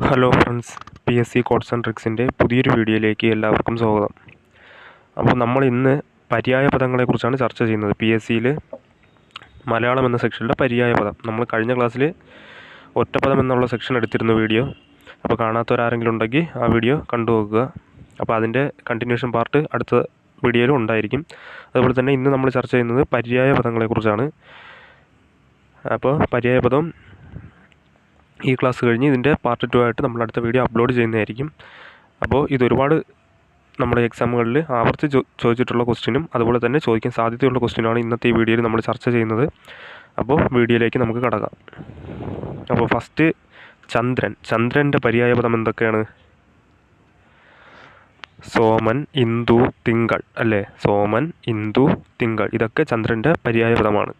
Hello friends P S C codes and ട്രിക്സിന്റെ പുതിയൊരു വീഡിയോയിലേക്ക് എല്ലാവർക്കും സ്വാഗതം. അപ്പോൾ നമ്മൾ ഇന്ന് പര്യായ പദങ്ങളെക്കുറിച്ചാണ് ചർച്ച ചെയ്യുന്നത്. പി എസ് സിയിൽ മലയാളം എന്ന സെക്ഷനിലെ പര്യായ പദം. നമ്മൾ കഴിഞ്ഞ ക്ലാസ്സിൽ ഒറ്റപ്പദം എന്നുള്ള സെക്ഷൻ എടുത്തിരുന്ന വീഡിയോ. അപ്പോൾ കാണാത്തവരാരെങ്കിലും ഉണ്ടെങ്കിൽ ആ വീഡിയോ കണ്ടു നോക്കുക. അപ്പോൾ അതിന്റെ കണ്ടിന്യൂഷൻ പാർട്ട് അടുത്ത വീഡിയോയിലും ഉണ്ടായിരിക്കും. അതുപോലെ തന്നെ ഇന്ന് നമ്മൾ ചർച്ച ചെയ്യുന്നത് പര്യായ പദങ്ങളെക്കുറിച്ചാണ് അപ്പോൾ പര്യായ പദം ഈ ക്ലാസ് കഴിഞ്ഞ് ഇതിന്റെ പാർട്ട് ടു ആയിട്ട് നമ്മൾ അടുത്ത വീഡിയോ അപ്ലോഡ് ചെയ്യുന്നതായിരിക്കും. അപ്പോൾ ഇതൊരുപാട് നമ്മുടെ എക്സാമുകളിൽ ആവർത്തി ചോദിച്ചിട്ടുള്ള ക്വസ്റ്റ്യനും അതുപോലെ തന്നെ ചോദിക്കാൻ സാധ്യതയുള്ള ക്വസ്റ്റ്യനാണ് ഇന്നത്തെ ഈ വീഡിയോയിൽ നമ്മൾ ചർച്ച ചെയ്യുന്നത്. അപ്പോൾ വീഡിയോയിലേക്ക് നമുക്ക് കടക്കാം. അപ്പോൾ ഫസ്റ്റ് ചന്ദ്രൻ. ചന്ദ്രന്റെ പര്യായപദം എന്തൊക്കെയാണ്? സോമൻ ഇന്ദു തിങ്കൾ. അല്ലേ? സോമൻ ഇന്ദു തിങ്കൾ. ഇതൊക്കെ ചന്ദ്രന്റെ പര്യായപദമാണ്.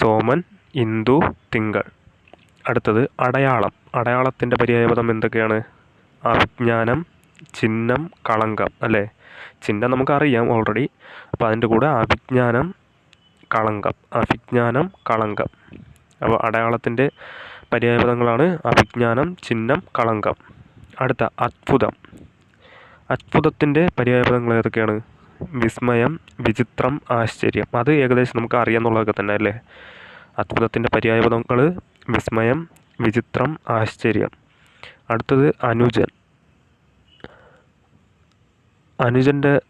സോമൻ ഇന്ദു തിങ്കൾ. അടുത്തത് അടയാളം. അടയാളത്തിന്റെ പര്യായപദം എന്തൊക്കെയാണ്? അവിജ്ഞാനം ചിഹ്നം കളങ്കം അല്ലേ? ചിഹ്നം നമുക്കറിയാം ഓൾറെഡി അപ്പോൾ അതിന്റെ കൂടെ അഭിജ്ഞാനം കളങ്കം. അഭിജ്ഞാനം കളങ്കം. അപ്പോൾ അടയാളത്തിന്റെ പര്യായപദങ്ങളാണ് അഭിജ്ഞാനം ചിഹ്നം കളങ്കം. അടുത്ത അത്ഭുതം. അത്ഭുതത്തിന്റെ പര്യായപദങ്ങൾ ഏതൊക്കെയാണ്? വിസ്മയം വിചിത്രം ആശ്ചര്യം. അത് ഏകദേശം നമുക്ക് അറിയാമെന്നുള്ളതൊക്കെ തന്നെ അല്ലേ? അത്ഭുതത്തിന്റെ പര്യായപദങ്ങൾ വിസ്മയം വിചിത്രം ആശ്ചര്യം. അടുത്തത് അനുജൻ. അനുജന്റെ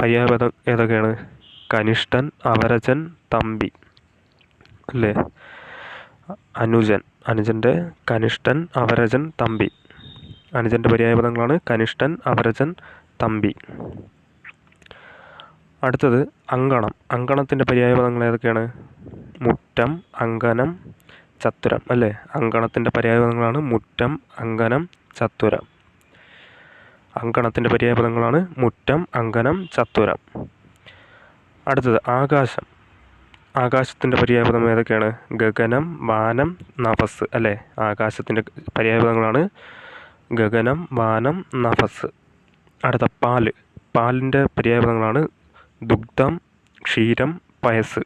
പര്യായപദം ഏതൊക്കെയാണ്? കനിഷ്ഠൻ അവരജൻ തമ്പി. അല്ലേ? അനുജൻ. അനുജന്റെ കനിഷ്ഠൻ അവരജൻ തമ്പി. അനുജന്റെ പര്യായപദങ്ങളാണ് കനിഷ്ഠൻ അവരജൻ തമ്പി. അടുത്തത് അങ്കണം. അങ്കണത്തിന്റെ പര്യായപദങ്ങൾ ഏതൊക്കെയാണ്? മുറ്റം അങ്കനം ചത്തുരം അല്ലേ? അങ്കണത്തിന്റെ പര്യായപദങ്ങളാണ് മുറ്റം അങ്കനം ചത്തുരം. അങ്കണത്തിന്റെ പര്യായപദങ്ങളാണ് മുറ്റം അങ്കനം ചത്തുരം. അടുത്തത് ആകാശം. ആകാശത്തിന്റെ പര്യായപദം ഏതൊക്കെയാണ്? ഗഗനം വാനം നഭസ് അല്ലേ? ആകാശത്തിന്റെ പര്യായപദങ്ങളാണ് ഗഗനം വാനം നഫസ്. അടുത്ത പാൽ. പാലിന്റെ പര്യായപദങ്ങളാണ് ദുഗ്ധം ക്ഷീരം പയസ്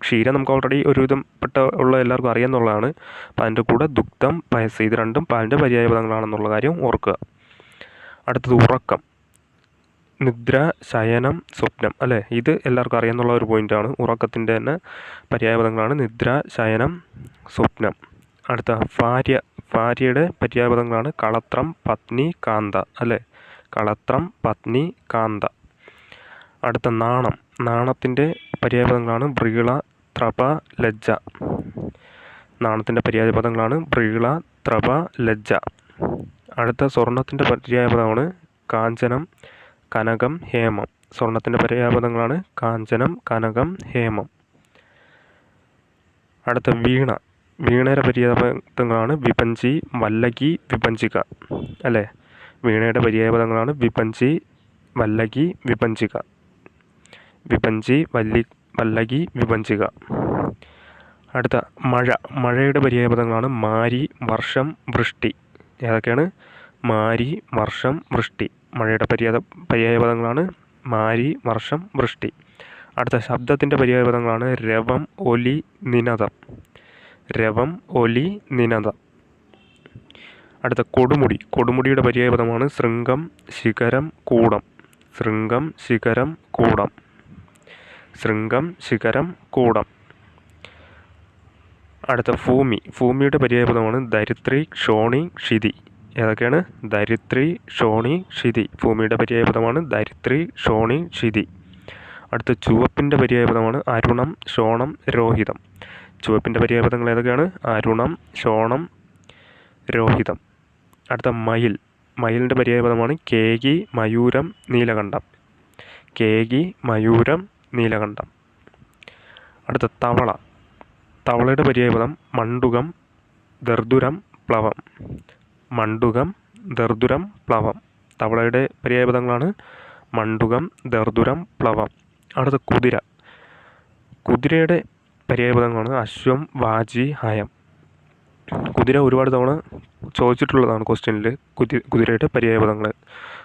ക്ഷീരം നമുക്ക് ഓൾറെഡി ഒരുവിധം പെട്ട ഉള്ള എല്ലാവർക്കും അറിയാമെന്നുള്ളതാണ് അപ്പം അതിന്റെ കൂടെ ദുഗ്ധം പയസ് ഇത് രണ്ടും പാലിന്റെ പര്യായ പദങ്ങളാണെന്നുള്ള കാര്യം ഓർക്കുക. അടുത്തത് ഉറക്കം. നിദ്ര ശയനം സ്വപ്നം അല്ലേ? ഇത് എല്ലാവർക്കും അറിയാമെന്നുള്ള ഒരു പോയിന്റാണ് ഉറക്കത്തിന്റെ തന്നെ പര്യായപദങ്ങളാണ് നിദ്ര ശയനം സ്വപ്നം. അടുത്ത ഭാര്യ ഭാര്യയുടെ പര്യായപദങ്ങളാണ് കളത്രം പത്നി കാന്ത അല്ലേ? കളത്രം പത്നി കാന്ത. അടുത്ത നാണം. നാണത്തിന്റെ പര്യായപദങ്ങളാണ് ബ്രീള ത്രപ ലജ്ജ. നാണത്തിന്റെ പര്യായപദങ്ങളാണ് ബ്രീള ത്രപ ലജ്ജ. അടുത്ത സ്വർണത്തിന്റെ പര്യായപദമാണ് കാഞ്ചനം കനകം ഹേമം. സ്വർണത്തിന്റെ പര്യായപദങ്ങളാണ് കാഞ്ചനം കനകം ഹേമം. അടുത്ത വീണ. വീണയുടെ പര്യായപദങ്ങളാണ് വിപഞ്ചി വല്ലകി വിപഞ്ചിക. അല്ലേ? വീണയുടെ പര്യായപദങ്ങളാണ് വിപഞ്ചി വല്ലകി വിപഞ്ചിക. വിപഞ്ചി വല്ലി വല്ലകി വിപഞ്ചിക അടുത്ത മഴ. മഴയുടെ പര്യായപദങ്ങളാണ് മാരി വർഷം വൃഷ്ടി. ഏതൊക്കെയാണ്? മാരി വർഷം വൃഷ്ടി. മഴയുടെ പര്യായ പര്യായപദങ്ങളാണ് മാരി വർഷം വൃഷ്ടി. അടുത്ത ശബ്ദത്തിന്റെ പര്യായപദങ്ങളാണ് രവം ഒലി നിനതം. രവം ഒലി നിനത. അടുത്ത കൊടുമുടി. കൊടുമുടിയുടെ പര്യായപദമാണ് ശൃംഗം ശിഖരം കൂടം. ശൃംഗം ശിഖരം കൂടം. ശൃംഗം ശിഖരം കൂടം. അടുത്ത ഭൂമി. ഭൂമിയുടെ പര്യായപദമാണ് ദരിത്രി ക്ഷോണി ക്ഷിതി. ഏതൊക്കെയാണ്? ദരിത്രി ക്ഷോണി ക്ഷിതി. ഭൂമിയുടെ പര്യായപദമാണ് ദരിത്രി ക്ഷോണി ക്ഷിതി. അടുത്ത ചുവപ്പിന്റെ പര്യായപദമാണ് അരുണം ശോണം രോഹിതം. ചുവപ്പിന്റെ പര്യായപദങ്ങൾ ഏതൊക്കെയാണ്? അരുണം ശോണം രോഹിതം. അടുത്ത മയിൽ. മയിലിന്റെ പര്യായപദമാണ് കേകി മയൂരം നീലകണ്ഠം. കേകി മയൂരം നീലകണ്ഠം. അടുത്ത തവള. തവളയുടെ പര്യായപദം മണ്ടുകം ദർദുരം പ്ലവം. മണ്ടുകം ദർദുരം പ്ലവം. തവളയുടെ പര്യായപദങ്ങളാണ് മണ്ടുകം ദർദുരം പ്ലവം. അടുത്ത കുതിര. കുതിരയുടെ പര്യായപദങ്ങളാണ് അശ്വം വാജി ഹയം. കുതിര ഒരുപാട് തവണ ചോദിച്ചിട്ടുള്ളതാണ് ക്വസ്റ്റ്യനിൽ കുതി കുതിരയുടെ പര്യായപദങ്ങൾ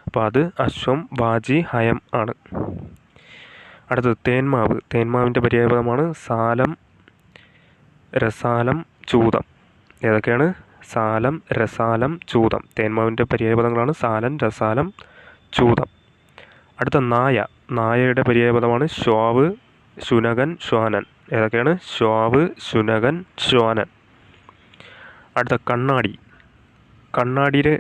അപ്പോൾ അത് അശ്വം വാജി ഹയം ആണ്. അടുത്തത് തേന്മാവ് തേന്മാവിന്റെ പര്യായപദമാണ് സാലം രസാലം ചൂതം. ഏതൊക്കെയാണ്? സാലം രസാലം ചൂതം. തേന്മാവിന്റെ പര്യായപദങ്ങളാണ് സാലം രസാലം ചൂതം. അടുത്ത നായ. നായയുടെ പര്യായപദമാണ് ശ്വാവ് ശുനകൻ ശ്വാനൻ. ഏതൊക്കെയാണ്? ശ്വാവ് ശുനകൻ ശ്വാനൻ. അടുത്ത കണ്ണാടി. കണ്ണാടിയുടെ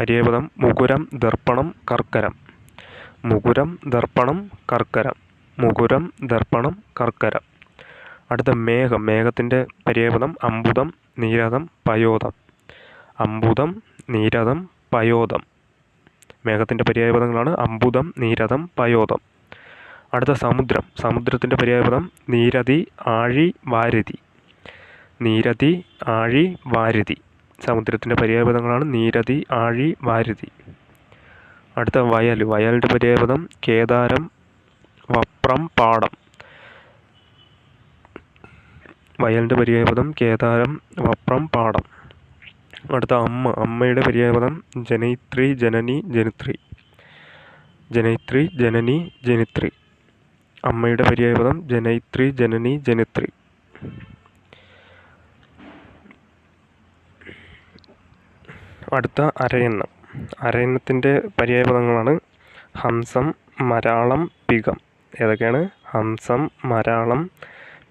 പര്യായപദം മുകുരം ദർപ്പണം കർക്കരം. മുകുരം ദർപ്പണം കർക്കരം. മുകുരം ദർപ്പണം കർക്കരം. അടുത്ത മേഘം. മേഘത്തിന്റെ പര്യായപദം അമ്പുതം നീരതം പയോധം അമ്പുതം നീരതം പയോധം മേഘത്തിന്റെ പര്യായപദങ്ങളാണ് അമ്പുതം നീരതം പയോധം അടുത്ത സമുദ്രം. സമുദ്രത്തിന്റെ പര്യായപദം നീരതി ആഴി വാരതി നീരതി ആഴി വാരതി സമുദ്രത്തിന്റെ പര്യായപദങ്ങളാണ് നീരതി ആഴി വാരതി അടുത്ത വയൽ. വയലിന്റെ പര്യായപദം കേദാരം വപ്രം പാടം. വയലിന്റെ പര്യായപദം കേദാരം വപ്രം പാടം. അടുത്ത അമ്മ. അമ്മയുടെ പര്യായപദം ജനയിത്രി ജനനി ജനിത്രി. ജനയിത്രി ജനനി ജനിത്രി. അമ്മയുടെ പര്യായപദം ജനയിത്രി ജനനി ജനിത്രി. അടുത്ത അരയന്നം അരയന്നത്തിന്റെ പര്യായപദങ്ങളാണ് ഹംസം മരാളം പികം. ഏതൊക്കെയാണ്? ഹംസം മരാളം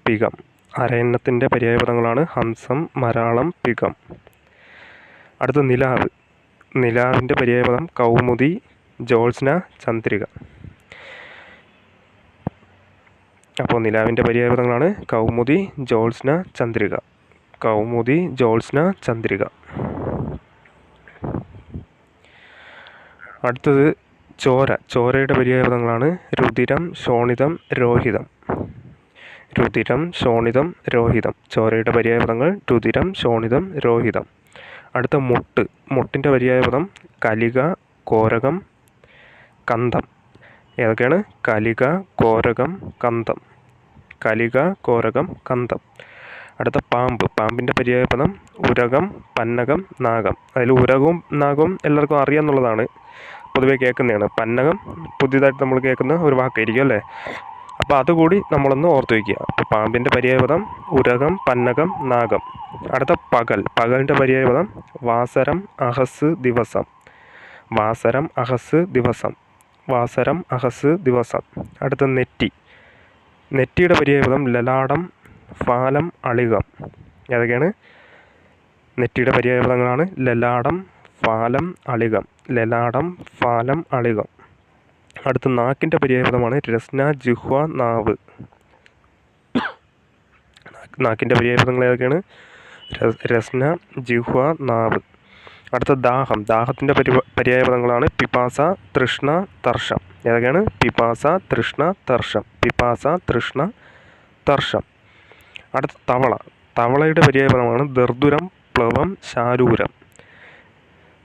പികം. അരയന്നത്തിന്റെ പര്യായപദങ്ങളാണ് ഹംസം മരാളം പികം. അടുത്ത നിലാവ്. നിലാവിന്റെ പര്യായപദം കൗമുദി ജോത്സ്ന ചന്ദ്രിക. അപ്പോൾ നിലാവിന്റെ പര്യായപദങ്ങളാണ് കൗമുദി ജോത്സ്ന ചന്ദ്രിക. കൗമുദി ജോത്സ്ന ചന്ദ്രിക. അടുത്തത് ചോര. ചോരയുടെ പര്യായപദങ്ങളാണ് രുതിരം ശോണിതം രോഹിതം. രുതിരം ശോണിതം രോഹിതം. ചോരയുടെ പര്യായപദങ്ങൾ രുതിരം ശോണിതം രോഹിതം. അടുത്ത മുട്ട്. മുട്ടിന്റെ പര്യായപദം കലിക കോരകം കന്തം. ഏതൊക്കെയാണ്? കലിക കോരകം കന്തം. കലിക കോരകം കന്തം. അടുത്ത പാമ്പ്. പാമ്പിന്റെ പര്യായപദം ഉരകം പന്നകം നാഗം. അതിൽ ഉരകവും നാഗവും എല്ലാവർക്കും അറിയാമെന്നുള്ളതാണ് പൊതുവെ കേൾക്കുന്നതാണ്. പന്നകം പുതിയതായിട്ട് നമ്മൾ കേൾക്കുന്ന ഒരു വാക്കായിരിക്കും അല്ലേ? അപ്പോൾ അതുകൂടി നമ്മളൊന്ന് ഓർത്ത് വയ്ക്കുക. അപ്പോൾ പാമ്പിന്റെ പര്യായപദം ഉരകം പന്നകം നാഗം. അടുത്ത പകൽ. പകലിന്റെ പര്യായപദം വാസരം അഹസ് ദിവസം. വാസരം അഹസ് ദിവസം. വാസരം അഹസ് ദിവസം. അടുത്ത നെറ്റി. നെറ്റിയുടെ പര്യായപദം ലലാടം ഫാലം അളികം. ഏതൊക്കെയാണ്? നെറ്റിയുടെ പര്യായപദങ്ങളാണ് ലലാടം ഫാലം അളികം. ലലാടം ഫാലം അളികം. അടുത്ത നാക്കിന്റെ പര്യായപദമാണ് രസ്ന ജിഹ്വ നാവ്. നാക്കിന്റെ പര്യായപദങ്ങൾ ഏതൊക്കെയാണ്? രസ്ന ജിഹ്വ നാവ്. അടുത്ത ദാഹം. ദാഹത്തിന്റെ പരി പര്യായപദങ്ങളാണ് പിപാസ തൃഷ്ണ തർഷം. ഏതൊക്കെയാണ്? പിപാസ തൃഷ്ണ തർഷം. പിപാസ തൃഷ്ണ തർഷം. അടുത്ത തവള. തവളയുടെ പര്യായപദമാണ് ദർദുരം പ്ലവം ശാരൂരം.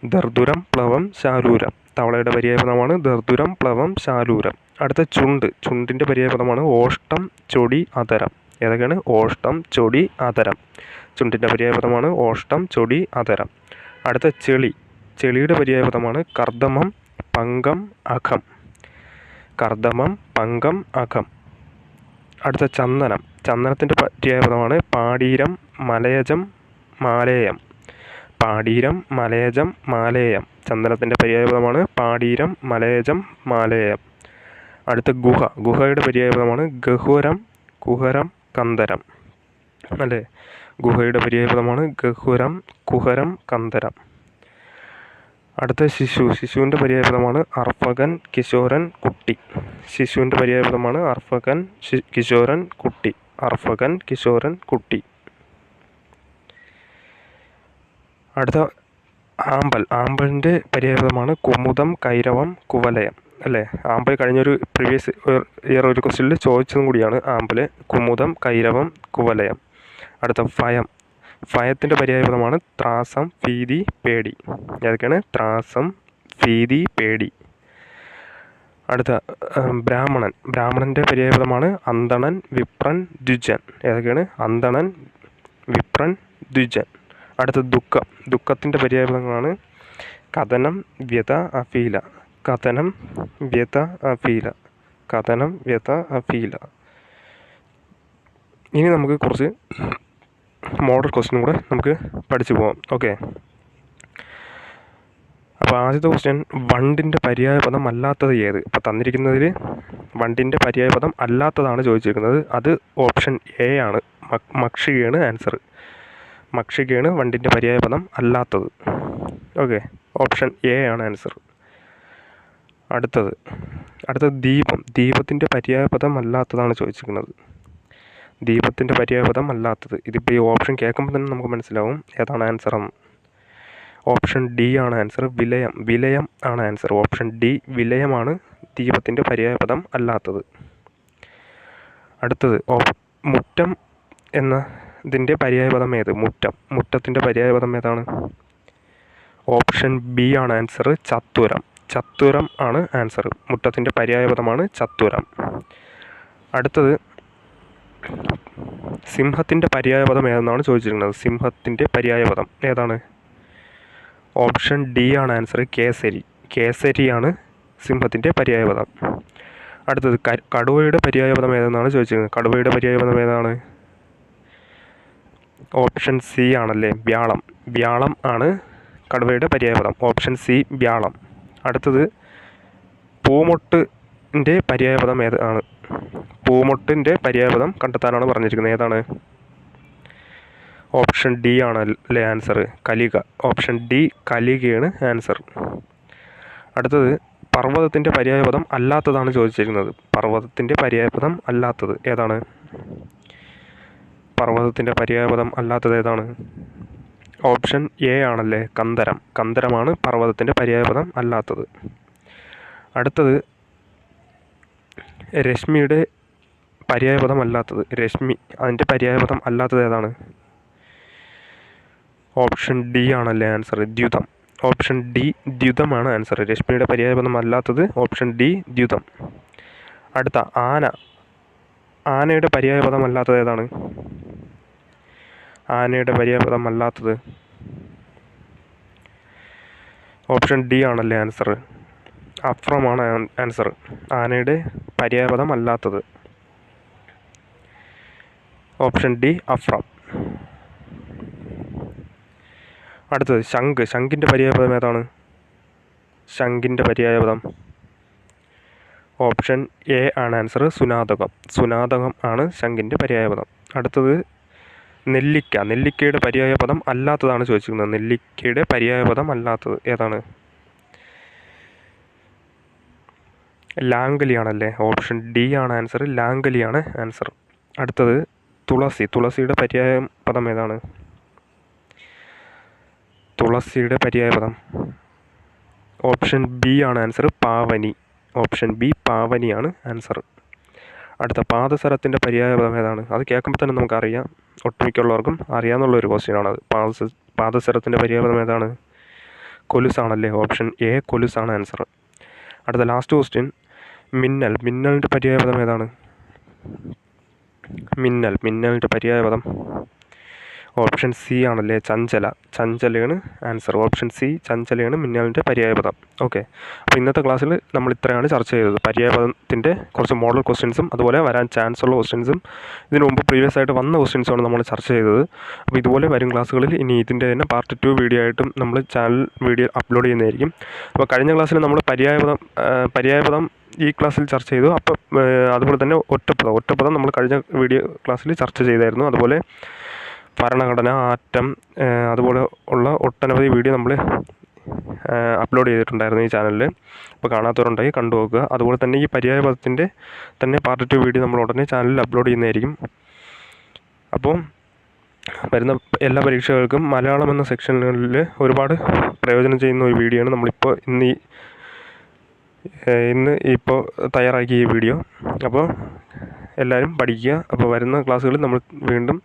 ദർദുരം പ്ലവം ശാലൂരം തവളയുടെ പര്യായപദമാണ് ദർദുരം പ്ലവം ശാലൂരം അടുത്ത ചുണ്ട്. ചുണ്ടിന്റെ പര്യായപദമാണ് ഓഷ്ടം ചൊടി അതരം. ഏതൊക്കെയാണ്? ഓഷ്ടം ചൊടി അതരം. ചുണ്ടിന്റെ പര്യായപദമാണ് ഓഷ്ടം ചൊടി അതരം. അടുത്ത ചെളി. ചെളിയുടെ പര്യായപദമാണ് കർദമം പങ്കം അഖം. കർദമം പങ്കം അഖം. അടുത്ത ചന്ദനം. ചന്ദനത്തിന്റെ പര്യായപദമാണ് പാടീരം മലയജം മാലേയം. പാടീരം മലയജം മാലേയം. ചന്ദനത്തിന്റെ പര്യായപദമാണ് പാടീരം മലയജം മാലേയം. അടുത്ത ഗുഹ. ഗുഹയുടെ പര്യായപദമാണ് ഗഹുരം കുഹരം കന്തരം. അല്ലേ? ഗുഹയുടെ പര്യായപദമാണ് ഗഹുരം കുഹരം കന്തരം. അടുത്ത ശിശു. ശിശുവിന്റെ പര്യായപദമാണ് അർഫകൻ കിശോരൻ കുട്ടി. ശിശുവിന്റെ പര്യായപദമാണ് അർഫകൻ കിശോരൻ കുട്ടി. അർഫകൻ കിശോരൻ കുട്ടി. അടുത്ത ആമ്പൽ. ആമ്പലിന്റെ പര്യായപദമാണ് കുമുദം കൈരവം കുവലയം. അല്ലേ? ആമ്പൽ കഴിഞ്ഞൊരു പ്രീവിയസ് ഇയർ ഒരു ക്വസ്റ്റ്യനിൽ ചോദിച്ചതും കൂടിയാണ് ആമ്പൽ കുമുദം കൈരവം കുവലയം. അടുത്ത ഫയം. ഫയത്തിന്റെ പര്യായപദമാണ് ത്രാസം ഭീതി പേടി. ഏതൊക്കെയാണ്? ത്രാസം ഭീതി പേടി. അടുത്ത ബ്രാഹ്മണൻ. ബ്രാഹ്മണന്റെ പര്യായപദമാണ് അന്തണൻ വിപ്രൻ ദ്വിജൻ. ഏതൊക്കെയാണ്? അന്തണൻ വിപ്രൻ ദ്വിജൻ. അടുത്ത ദുഃഖം. ദുഃഖത്തിന്റെ പര്യായപദങ്ങളാണ് കഥനം വ്യത അഫീല. കഥനം വ്യത അഫീല. കഥനം വ്യത അഫീല. ഇനി നമുക്ക് കുറച്ച് മോഡൽ ക്വസ്റ്റ്യൻ കൂടെ നമുക്ക് പഠിച്ചു പോകാം ഓക്കെ അപ്പോൾ ആദ്യത്തെ ക്വസ്റ്റ്യൻ വണ്ടിന്റെ പര്യായ പദം അല്ലാത്തത് ഏത്? ഇപ്പോൾ തന്നിരിക്കുന്നതിൽ വണ്ടിന്റെ പര്യായ പദം അല്ലാത്തതാണ് ചോദിച്ചിരിക്കുന്നത്. അത് ഓപ്ഷൻ എ ആണ്. മക്ഷികയാണ് ആൻസർ മക്ഷികയാണ് വണ്ടിന്റെ പര്യായപദം അല്ലാത്തത്. ഓക്കെ ഓപ്ഷൻ എ ആണ് ആൻസർ. അടുത്തത് അടുത്തത് ദീപം. ദീപത്തിന്റെ പര്യായപദം അല്ലാത്തതാണ് ചോദിച്ചിരിക്കുന്നത്. ദീപത്തിന്റെ പര്യായപദം അല്ലാത്തത്. ഇതിപ്പോൾ ഈ ഓപ്ഷൻ കേൾക്കുമ്പോൾ തന്നെ നമുക്ക് മനസ്സിലാവും ഏതാണ് ആൻസർ എന്ന്. ഓപ്ഷൻ ഡി ആണ് ആൻസർ വിലയം. വിലയം ആണ് ആൻസർ. ഓപ്ഷൻ ഡി വിലയമാണ് ദീപത്തിന്റെ പര്യായപദം അല്ലാത്തത്. അടുത്തത് മുറ്റം എന്ന ഇതിന്റെ പര്യായപദം ഏത്? മുറ്റം. മുറ്റത്തിന്റെ പര്യായപദം ഏതാണ്? ഓപ്ഷൻ ബി ആണ് ആൻസർ ചത്തുരം. ചത്തുരം ആണ് ആൻസർ. മുറ്റത്തിന്റെ പര്യായപദമാണ് ചത്തുരം. അടുത്തത് സിംഹത്തിന്റെ പര്യായപദം ഏതെന്നാണ് ചോദിച്ചിരിക്കുന്നത്? സിംഹത്തിന്റെ പര്യായപദം ഏതാണ്? ഓപ്ഷൻ ഡി ആണ് ആൻസർ കേസരി. കേസരിയാണ് സിംഹത്തിന്റെ പര്യായപദം. അടുത്തത് കടുവയുടെ പര്യായപദം ഏതെന്നാണ് ചോദിച്ചിരിക്കുന്നത്? കടുവയുടെ പര്യായപദം ഏതാണ്? ഓപ്ഷൻ സി ആണല്ലേ? വ്യാളം. വ്യാളം ആണ് കടുവയുടെ പര്യായപദം. Option C വ്യാളം. അടുത്തത് പൂമൊട്ടിന്റെ പര്യായപദം ഏത് ആണ്? പൂമൊട്ടിന്റെ പര്യായപദം കണ്ടെത്താനാണ് പറഞ്ഞിരിക്കുന്നത്. ഏതാണ്? ഓപ്ഷൻ ഡി ആണ് അല്ലേ ആൻസർ? കലിക. ഓപ്ഷൻ ഡി കലികയാണ് ആൻസർ. അടുത്തത് പർവതത്തിന്റെ പര്യായപദം അല്ലാത്തതാണ് ചോദിച്ചിരിക്കുന്നത്. പർവതത്തിന്റെ പര്യായപദം അല്ലാത്തത് ഏതാണ്? പർവതത്തിന്റെ പര്യായപദം അല്ലാത്തത് ഏതാണ് ഓപ്ഷൻ എ ആണല്ലേ കന്തരം. കന്തരമാണ് പർവതത്തിന്റെ പര്യായപദം അല്ലാത്തത്. അടുത്തത് രശ്മിയുടെ പര്യായപദം അല്ലാത്തത്. രശ്മി അതിന്റെ പര്യായപദം അല്ലാത്തത് ഏതാണ്? ഓപ്ഷൻ ഡി ആണല്ലേ ആൻസർ ദ്യുതം. ഓപ്ഷൻ ഡി ദ്യുതമാണ് ആൻസർ. രശ്മിയുടെ പര്യായപദം അല്ലാത്തത് ഓപ്ഷൻ ഡി ദ്യുതം. അടുത്ത ആന. ആനയുടെ പര്യായപദം അല്ലാത്തത് ഏതാണ്? ആനയുടെ പര്യായപദം അല്ലാത്തത് ഓപ്ഷൻ ഡി ആണല്ലേ ആൻസർ. അഫ്രമാണ് ആൻസർ. ആനയുടെ പര്യായപദം അല്ലാത്തത് ഓപ്ഷൻ ഡി അഫ്രം അടുത്തത് ശംഖ്. ശംഖിന്റെ പര്യായപദം ഏതാണ്? ശംഖിന്റെ പര്യായപദം ഓപ്ഷൻ എ ആണ് ആൻസർ. സുനാതകം. സുനാതകം ആണ് ശംഖിന്റെ പര്യായപദം അടുത്തത് നെല്ലിക്ക. നെല്ലിക്കയുടെ പര്യായ പദം അല്ലാത്തതാണ് ചോദിച്ചിരിക്കുന്നത്. നെല്ലിക്കയുടെ പര്യായ പദം അല്ലാത്തത് ഏതാണ്? ലാംഗലിയാണല്ലേ? ഓപ്ഷൻ ഡി ആണ് ആൻസർ. ലാംഗലിയാണ് ആൻസർ. അടുത്തത് തുളസി. തുളസിയുടെ പര്യായ പദം ഏതാണ്? തുളസിയുടെ പര്യായ പദം. ഓപ്ഷൻ ബി ആണ് ആൻസർ. പാവനി. ഓപ്ഷൻ ബി പാവനിയാണ് ആൻസർ. അടുത്ത പാദസരത്തിന്റെ പര്യായപദം ഏതാണ്? അത് കേൾക്കുമ്പോൾ തന്നെ നമുക്കറിയാം. ഒട്ടുമിക്കുള്ളവർക്കും അറിയാമെന്നുള്ളൊരു ആണത് പാദസ പാദസരത്തിന്റെ പര്യായ പദം ഏതാണ്? കൊലുസാണല്ലേ? ഓപ്ഷൻ എ കൊലുസാണ് ആൻസർ അടുത്ത ലാസ്റ്റ് ക്വസ്റ്റ്യൻ. മിന്നൽ. മിന്നലിന്റെ പര്യായപദം ഏതാണ്? മിന്നൽ. മിന്നലിന്റെ പര്യായ പദം ഓപ്ഷൻ സി ആണല്ലേ ചഞ്ചല. ചഞ്ചലയാണ് ആൻസർ. ഓപ്ഷൻ സി ചഞ്ചലയാണ് മിന്നലിന്റെ പര്യായപദം ഓക്കെ. അപ്പോൾ ഇന്നത്തെ ക്ലാസ്സിൽ നമ്മൾ ഇത്രയാണ് ചർച്ച ചെയ്തത്. പര്യായപദത്തിന്റെ കുറച്ച് മോഡൽ ക്വസ്റ്റ്യൻസും അതുപോലെ വരാൻ ചാൻസ് ഉള്ള ക്വസ്റ്റ്യൻസും ഇതിനു മുമ്പ് പ്രീവിയസ് ആയിട്ട് വന്ന ക്വസ്റ്റ്യൻസുമാണ് നമ്മൾ ചർച്ച ചെയ്തത്. അപ്പോൾ ഇതുപോലെ വരും ക്ലാസ്സുകളിൽ ഇനി ഇതിന്റെ തന്നെ പാർട്ട് ടു വീഡിയോ ആയിട്ടും നമ്മൾ ചാനൽ വീഡിയോ അപ്ലോഡ് ചെയ്യുന്നതായിരിക്കും. അപ്പോൾ കഴിഞ്ഞ ക്ലാസ്സിൽ നമ്മൾ പര്യായപദം പര്യായപദം ഈ ക്ലാസ്സിൽ ചർച്ച ചെയ്തു. അപ്പം അതുപോലെ തന്നെ ഒറ്റപ്പദം ഒറ്റപ്പദം നമ്മൾ കഴിഞ്ഞ വീഡിയോ ക്ലാസ്സിൽ ചർച്ച ചെയ്തായിരുന്നു. അതുപോലെ ഭരണഘടന ആറ്റം അതുപോലെ ഉള്ള ഒട്ടനവധി വീഡിയോ നമ്മൾ അപ്ലോഡ് ചെയ്തിട്ടുണ്ടായിരുന്നു ഈ ചാനലിൽ അപ്പോൾ കാണാത്തവരുണ്ടെങ്കിൽ കണ്ടു നോക്കുക. അതുപോലെ തന്നെ ഈ പര്യായ പദത്തിന്റെ തന്നെ പാർട്ട് ടു വീഡിയോ നമ്മൾ ഉടനെ ചാനലിൽ അപ്ലോഡ് ചെയ്യുന്നതായിരിക്കും. അപ്പോൾ വരുന്ന എല്ലാ പരീക്ഷകൾക്കും മലയാളം എന്ന സെക്ഷനുകളിൽ ഒരുപാട് പ്രയോജനം ചെയ്യുന്ന ഒരു വീഡിയോ ആണ് നമ്മളിപ്പോൾ ഇന്ന് ഈ ഇന്ന് ഇപ്പോൾ തയ്യാറാക്കിയ ഈ വീഡിയോ അപ്പോൾ എല്ലാവരും പഠിക്കുക. അപ്പോൾ വരുന്ന ക്ലാസ്സുകളിൽ നമ്മൾ വീണ്ടും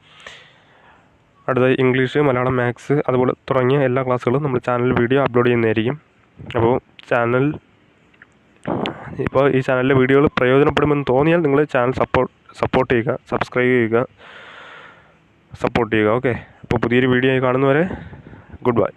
അടുത്ത ഇംഗ്ലീഷ് മലയാളം മാത്സ് അതുപോലെ തുടങ്ങിയ എല്ലാ ക്ലാസ്സുകളും നമ്മൾ ചാനൽ വീഡിയോ അപ്ലോഡ് ചെയ്യുന്നതായിരിക്കും. അപ്പോൾ ചാനൽ ഇപ്പോൾ ഈ ചാനലിലെ വീഡിയോകൾ പ്രയോജനപ്പെടുമെന്ന് തോന്നിയാൽ നിങ്ങൾ ചാനൽ സപ്പോർട്ട് സപ്പോർട്ട് ചെയ്യുക സബ്സ്ക്രൈബ് ചെയ്യുക സപ്പോർട്ട് ചെയ്യുക. ഓക്കെ. അപ്പോൾ പുതിയൊരു വീഡിയോ ആയി കാണുന്നവരെ ഗുഡ് ബൈ.